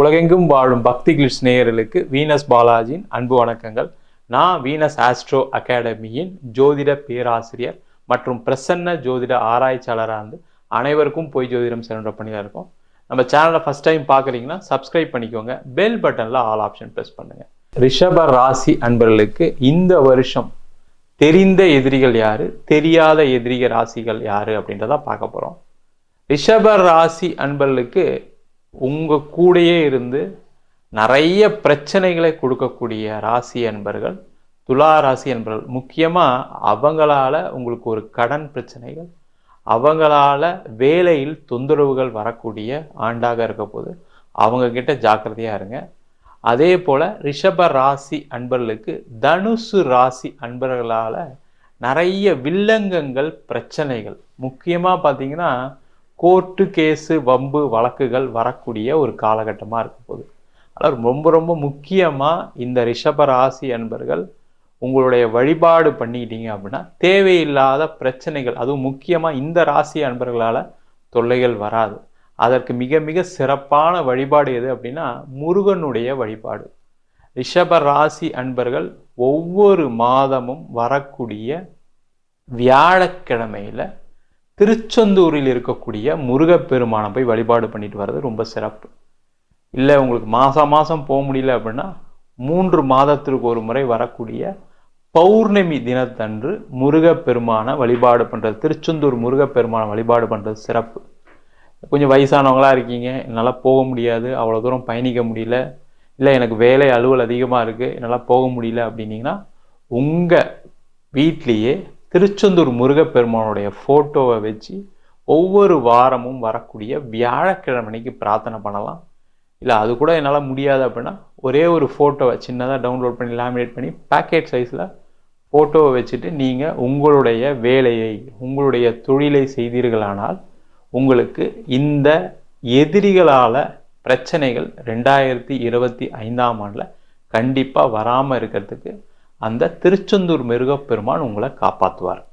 உலகெங்கும் வாழும் பக்தி கிளிட்ஸ் நேயர்களுக்கு வீனஸ் பாலாஜியின் அன்பு வணக்கங்கள். நான் வீனஸ் ஆஸ்ட்ரோ அகாடமியின் ஜோதிட பேராசிரியர் மற்றும் பிரசன்ன ஜோதிட ஆராய்ச்சியாளராக இருந்து அனைவருக்கும் போய் ஜோதிடம் சென்ற பண்ணிதான் இருக்கோம். நம்ம சேனலை ஃபஸ்ட் டைம் பார்க்குறீங்கன்னா சப்ஸ்கிரைப் பண்ணிக்கோங்க. பெல் பட்டனில் ஆல் ஆப்ஷன் ப்ரெஸ் பண்ணுங்கள் ரிஷப ராசி அன்பர்களுக்கு இந்த வருஷம் தெரிந்த எதிரிகள் யார்? தெரியாத எதிரிக ராசிகள் யார் அப்படின்றத பார்க்க போகிறோம் ரிஷப ராசி அன்பர்களுக்கு உங்கள் கூடயே இருந்து நிறைய பிரச்சனைகளை கொடுக்கக்கூடிய ராசி அன்பர்கள் துலா ராசி அன்பர்கள் முக்கியமாக அவங்களால உங்களுக்கு ஒரு கடன் பிரச்சனைகள் அவங்களால வேலையில் தொந்தரவுகள் வரக்கூடிய ஆண்டாக இருக்க போது ஜாக்கிரதையாக இருங்க. அதே போல் ரிஷப ராசி அன்பர்களுக்கு தனுசு ராசி அன்பர்களால் நிறைய வில்லங்கங்கள் பிரச்சனைகள். முக்கியமாக பார்த்தீங்கன்னா கோர்ட்டு கேஸு வம்பு வழக்குகள் வரக்கூடிய ஒரு காலகட்டமாக இருக்க போகுது. அதாவது ரொம்ப ரொம்ப முக்கியமாக இந்த ரிஷப ராசி அன்பர்கள் உங்களுடைய வழிபாடு பண்ணிக்கிட்டீங்க அப்படின்னா தேவையில்லாத பிரச்சனைகள் அதுவும் முக்கியமாக இந்த ராசி அன்பர்களால் தொல்லைகள் வராது. அதற்கு மிக மிக சிறப்பான வழிபாடு எது அப்படின்னா முருகனுடைய வழிபாடு. ரிஷப ராசி அன்பர்கள் ஒவ்வொரு மாதமும் வரக்கூடிய வியாழக்கிழமையில திருச்செந்தூரில் இருக்கக்கூடிய முருகப்பெருமானை போய் வழிபாடு பண்ணிட்டு வர்றது ரொம்ப சிறப்பு. இல்லை உங்களுக்கு மாதம் மாதம் போக முடியல அப்படின்னா மூன்று மாதத்திற்கு ஒரு முறை வரக்கூடிய பௌர்ணமி தினத்தன்று முருகப்பெருமானை வழிபாடு பண்ணுறது திருச்செந்தூர் முருகப்பெருமானை வழிபாடு பண்ணுறது சிறப்பு. கொஞ்சம் வயசானவங்களாக இருக்கீங்க என்னால் போக முடியாது அவ்வளோ தூரம் பயணிக்க முடியல இல்லை எனக்கு வேலை அலுவல் அதிகமாக இருக்குது என்னால் போக முடியல அப்படின்னிங்கன்னா உங்கள் வீட்லேயே திருச்செந்தூர் முருகப்பெருமானுடைய ஃபோட்டோவை வச்சு ஒவ்வொரு வாரமும் வரக்கூடிய வியாழக்கிழமைக்கு பிரார்த்தனை பண்ணலாம். இல்லை அது கூட என்னால் முடியாது அப்படின்னா ஒரே ஒரு ஃபோட்டோவை சின்னதாக டவுன்லோட் பண்ணி லேமினேட் பண்ணி பேக்கெட் சைஸில் ஃபோட்டோவை வச்சுட்டு நீங்கள் உங்களுடைய வேலையை உங்களுடைய தொழிலை செய்தீர்களானால் உங்களுக்கு இந்த எதிரிகளால் பிரச்சனைகள் ரெண்டாயிரத்தி இருபத்தி ஐந்தாம் ஆண்டில் கண்டிப்பாக வராமல் இருக்கிறதுக்கு அந்த திருச்செந்தூர் மிருகப்பெருமான் உங்களை காப்பாற்றுவார்